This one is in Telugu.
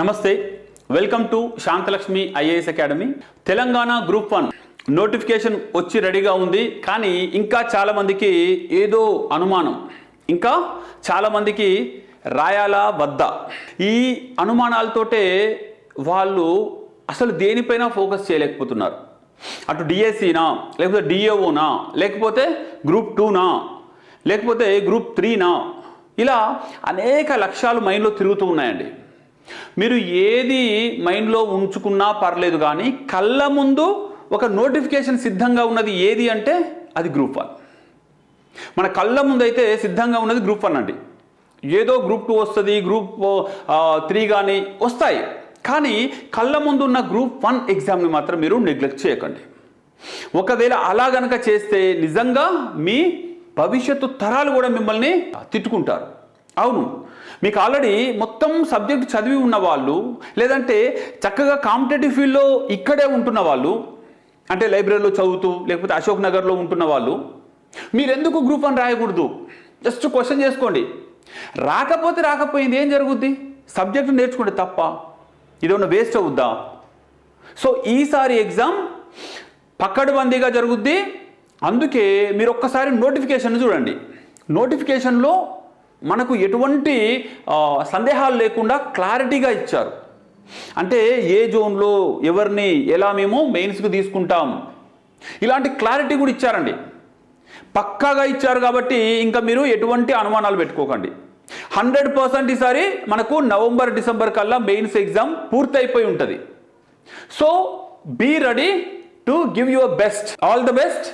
నమస్తే welcome to Shanthalakshmi IAS academy. Telangana group one notification వచ్చి రెడీగా ఉంది కానీ ఇంకా చాలామందికి ఏదో అనుమానం. ఇంకా చాలామందికి రాయాలా వద్దా. ఈ అనుమానాలతోటే వాళ్ళు అసలు దేనిపైన ఫోకస్ చేయలేకపోతున్నారు. అటు డిఎస్సినా లేకపోతే డిఏఓనా లేకపోతే గ్రూప్ టూనా లేకపోతే గ్రూప్ త్రీనా ఇలా అనేక లక్ష్యాలు మైండ్లో తిరుగుతూ ఉన్నాయండి. మీరు ఏది మైండ్లో ఉంచుకున్నా పర్లేదు కానీ కళ్ళ ముందు ఒక నోటిఫికేషన్ సిద్ధంగా ఉన్నది ఏది అంటే అది గ్రూప్ వన్. మన కళ్ళ ముందు అయితే సిద్ధంగా ఉన్నది గ్రూప్ వన్ అండి. ఏదో గ్రూప్ టూ వస్తుంది గ్రూప్ త్రీ కానీ వస్తాయి. కానీ కళ్ళ ముందు ఉన్న గ్రూప్ వన్ ఎగ్జామ్ని మాత్రం మీరు నెగ్లెక్ట్ చేయకండి. ఒకవేళ అలా గనక చేస్తే నిజంగా మీ భవిష్యత్తు తరాలు కూడా మిమ్మల్ని తిట్టుకుంటారు. అవును. మీకు ఆల్రెడీ మొత్తం సబ్జెక్ట్ చదివి ఉన్న వాళ్ళు లేదంటే చక్కగా కాంపిటేటివ్ ఫీల్డ్లో ఇక్కడే ఉంటున్న వాళ్ళు అంటే లైబ్రరీలో చదువుతూ లేకపోతే అశోక్ నగర్లో ఉంటున్న వాళ్ళు మీరు ఎందుకు గ్రూప్ వన్ రాయకూడదు? జస్ట్ క్వశ్చన్ చేసుకోండి. రాకపోతే రాకపోయింది ఏం జరుగుద్ది? సబ్జెక్ట్ నేర్చుకుంటే తప్ప. ఇదేమన్నా వేస్ట్ అవుద్దా? సో ఈసారి ఎగ్జామ్ పక్కడబందీగా జరుగుద్ది. అందుకే మీరు ఒక్కసారి నోటిఫికేషన్ చూడండి. నోటిఫికేషన్లో మనకు ఎటువంటి సందేహాలు లేకుండా క్లారిటీగా ఇచ్చారు. అంటే ఏ జోన్లో ఎవరిని ఎలా మేము మెయిన్స్కి తీసుకుంటాం? ఇలాంటి క్లారిటీ కూడా ఇచ్చారండి. పక్కాగా ఇచ్చారు కాబట్టి ఇంకా మీరు ఎటువంటి అనుమానాలు పెట్టుకోకండి. హండ్రెడ్ పర్సెంట్ ఈసారి మనకు నవంబర్ డిసెంబర్ కల్లా మెయిన్స్ ఎగ్జామ్ పూర్తయిపోయి ఉంటుంది. So be ready to give your best. All the best.